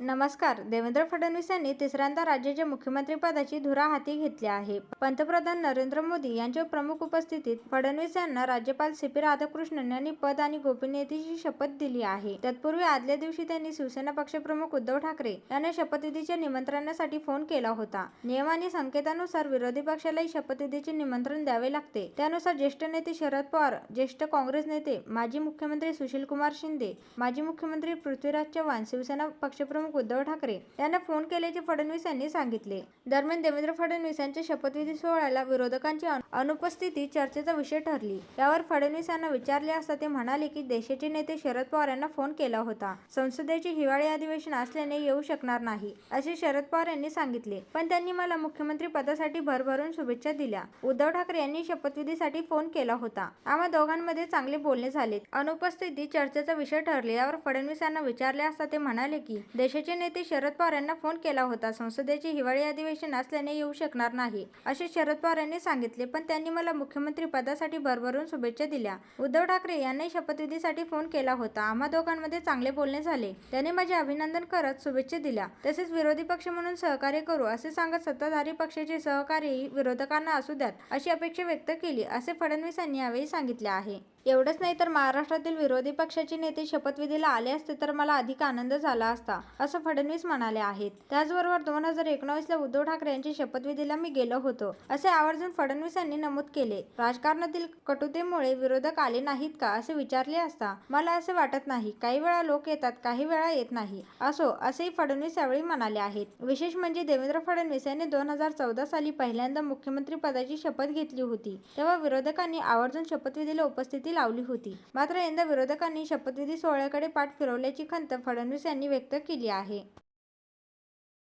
नमस्कार. देवेंद्र फडणवीस यांनी तिसऱ्यांदा राज्याच्या मुख्यमंत्रीपदाची धुरा हाती घेतली आहे. पंतप्रधान नरेंद्र मोदी यांच्या प्रमुख उपस्थितीत फडणवीस यांना राज्यपाल सी पी राधाकृष्णन यांनी पद आणि गोपनीयतेची शपथ दिली आहे. तत्पूर्वी आदल्या दिवशी त्यांनी शिवसेना पक्षप्रमुख उद्धव ठाकरे यांना शपथविधीच्या निमंत्रणासाठी फोन केला होता. नियम आणि संकेतानुसार विरोधी पक्षालाही शपथविधीचे निमंत्रण द्यावे लागते. त्यानुसार ज्येष्ठ नेते शरद पवार ज्येष्ठ काँग्रेस नेते माजी मुख्यमंत्री सुशीलकुमार शिंदे माजी मुख्यमंत्री पृथ्वीराज चव्हाण शिवसेना पक्षप्रमुख उद्धव ठाकरे यांना फोन केल्याचे फडणवीस यांनी सांगितले. दरम्यान देवेंद्र फडणवीस यांच्या शपथविधी सोहळ्याला विरोधकांची अनुपस्थिती चर्चेचा विषय ठरली. यावर फडणवीस यांना विचारले असता ते म्हणाले की देशाचे नेते शरद पवार यांना फोन केला होता. संसदेचे हिवाळी अधिवेशन असल्याने येऊ शकणार नाही असे शरद पवार यांनी सांगितले. पण त्यांनी मला मुख्यमंत्री पदासाठी भरभरून शुभेच्छा दिल्या. उद्धव ठाकरे यांनी शपथविधीसाठी फोन केला होता. आम्हा दोघांमध्ये चांगले बोलणे झाले अनुपस्थिती चर्चेचा विषय ठरले. यावर फडणवीस यांना विचारले असता ते म्हणाले की पक्षाचे नेते शरद पवार यांना फोन केला होता. संसदेचे हिवाळी अधिवेशन असल्याने येऊ शकणार नाही असे शरद पवार यांनी सांगितले. पण त्यांनी मला मुख्यमंत्री पदासाठी भरभरून शुभेच्छा दिल्या. उद्धव ठाकरे यांनी शपथविधीसाठी फोन केला होता. आम्हा दोघांमध्ये चांगले बोलणे झाले. त्यांनी माझे अभिनंदन करत शुभेच्छा दिल्या. तसेच विरोधी पक्ष म्हणून सहकार्य करू असे सांगत सत्ताधारी पक्षाचे सहकार्यही विरोधकांना असू द्यात अशी अपेक्षा व्यक्त केली असे फडणवीस यांनी यावेळी सांगितले आहे. एवढंच नाही तर महाराष्ट्रातील विरोधी पक्षाचे नेते शपथविधीला आले असते तर मला अधिक आनंद झाला असता असं फडणवीस म्हणाले आहेत. त्याचबरोबर दोन हजार एकोणावीसला उद्धव ठाकरे यांच्या शपथविधीला मी गेलो होतो असे आवर्जून फडणवीस यांनी नमूद केले. राजकारणातील कटुतेमुळे विरोधक आले नाहीत का असे विचारले असता मला असे वाटत नाही. काही वेळा लोक येतात काही वेळा येत नाही असो असेही फडणवीस यावेळी म्हणाले आहेत. विशेष म्हणजे देवेंद्र फडणवीस यांनी दोन हजार चौदा साली पहिल्यांदा मुख्यमंत्री पदाची शपथ घेतली होती. तेव्हा विरोधकांनी आवर्जून शपथविधीला उपस्थिती लावली होती. मात्र यंदा विरोधकांनी शपथविधी सोहळ्याकडे पाठ फिरवल्याची खंत फडणवीस यांनी व्यक्त केली आहे.